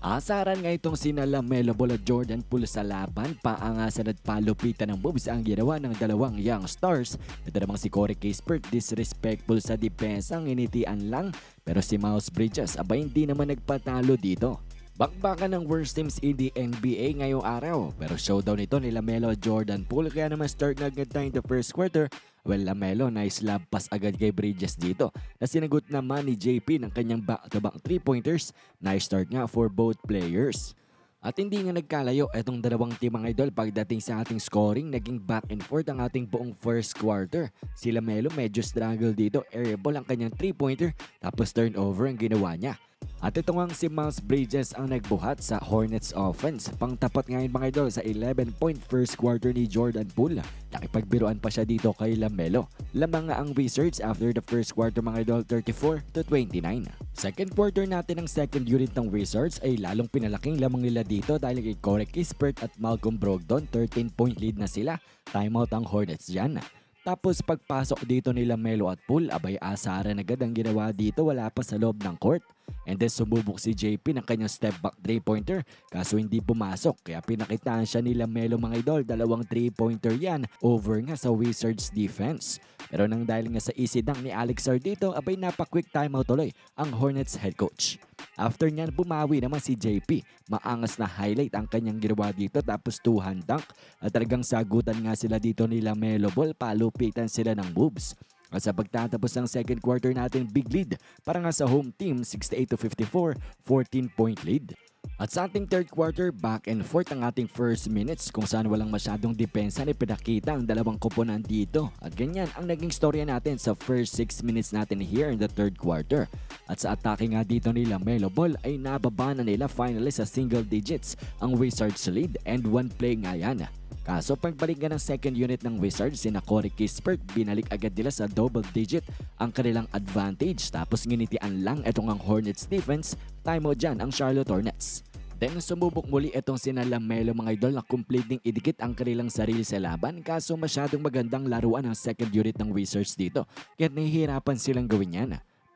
Asaran nga itong sina Lamelo Ball at Jordan Poole sa laban, paangasan at palupitan ng moves ang ginawa ng dalawang young stars. Ito namang si Corey Kispert disrespectful sa depensa, initian lang. Pero si Miles Bridges, aba hindi naman nagpatalo dito. Bakbakan ng worst teams in the NBA ngayong araw. Pero showdown ito ni Lamelo Jordan Poole kaya naman start na agad tayo the first quarter. Well, Lamelo nice lab pass agad kay Bridges dito na sinagot naman ni JP ng kanyang back-to-back 3-pointers. Nice start nga for both players. At hindi nga nagkalayo itong dalawang team mga idol pagdating sa ating scoring, naging back and forth ang ating buong first quarter. Si Lamelo medyo struggle dito, airball ang kanyang 3-pointer tapos turnover ang ginawa niya. At ito nga si Miles Bridges ang nagbuhat sa Hornets offense. Pangtapat ngayon mga idol sa 11-point first quarter ni Jordan Poole. Nakipagbiruan pa siya dito kay Lamelo. Lamang nga ang Wizards after the first quarter mga idol 34 to 29. Second quarter natin ng second unit ng Wizards ay lalong pinalaking lamang nila dito dahil kay Corey Kispert at Malcolm Brogdon 13 point lead na sila. Timeout ang Hornets dyan. Tapos pagpasok dito nila Melo at Pool, abay asaran agad ang ginawa dito wala pa sa loob ng court. And then sumubok si JP ng kanyang step back 3-pointer kaso hindi pumasok kaya pinakitaan siya nila Melo mga idol dalawang 3-pointer yan over nga sa Wizards defense. Pero nang dahil nga sa easy dunk ni Alex Sar dito abay napa-quick timeout tuloy ang Hornets head coach. After niyan bumawi naman si JP. Maangas na highlight ang kanyang ginawa dito tapos two-hand dunk. At talagang sagutan nga sila dito nila Melo Ball. Palupitan sila ng moves. At sa pagtatapos ng second quarter natin, big lead para nga sa home team, 68 to 54, 14 point lead. At sa ating third quarter, back and forth ang ating first minutes kung saan walang masyadong depensa ni pinakita ang dalawang koponan dito. At ganyan ang naging storya natin sa first 6 minutes natin here in the third quarter. At sa atake nga dito nila Melo Ball ay nababa na nila finally sa single digits ang Wizards lead and one play nga yan. Kaso pagbalik nga ng second unit ng Wizards, sina Corey Kispert, binalik agad nila sa double digit ang kanilang advantage. Tapos nginitian lang itong ang Hornets defense, timeout dyan ang Charlotte Hornets. Then sumubok muli itong sina Lamelo mga idol na complete ding idikit ang kanilang sarili sa laban kaso masyadong magandang laruan ang second unit ng Wizards dito kaya nahihirapan silang gawin yan.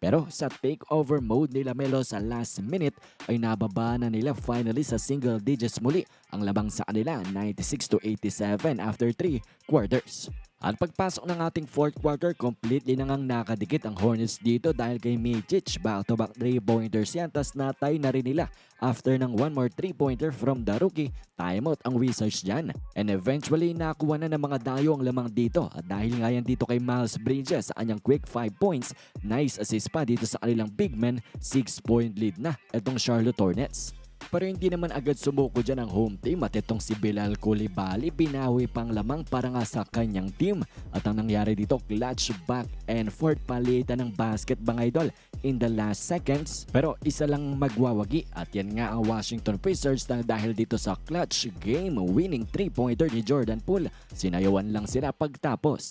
Pero sa takeover mode ni Lamelo sa last minute ay nababa na nila finally sa single digits muli ang labang sa kanila 96 to 87 after 3 quarters. At pagpasok ng ating fourth quarter, completely nang ang nakadikit ang Hornets dito dahil kay Mitic. Back-to-back 3-pointers yan, tas natay na rin nila after ng one more 3-pointer from the rookie. Timeout ang Wizards dyan. And eventually, nakuha na ng mga dayo ang lamang dito. At dahil nga yan dito kay Miles Bridges sa kanyang quick 5 points, nice assist pa dito sa kanilang big man, 6-point lead na itong Charlotte Hornets. Pero hindi naman agad sumuko dyan ang home team at itong si Bilal Koulibaly binawi pang lamang para nga sa kanyang team. At ang nangyari dito, clutch back and forth palitan ng basket mga idol in the last seconds. Pero isa lang magwawagi at yan nga ang Washington Wizards na dahil dito sa clutch game winning 3-pointer ni Jordan Poole. Sinayawan lang sila pagtapos.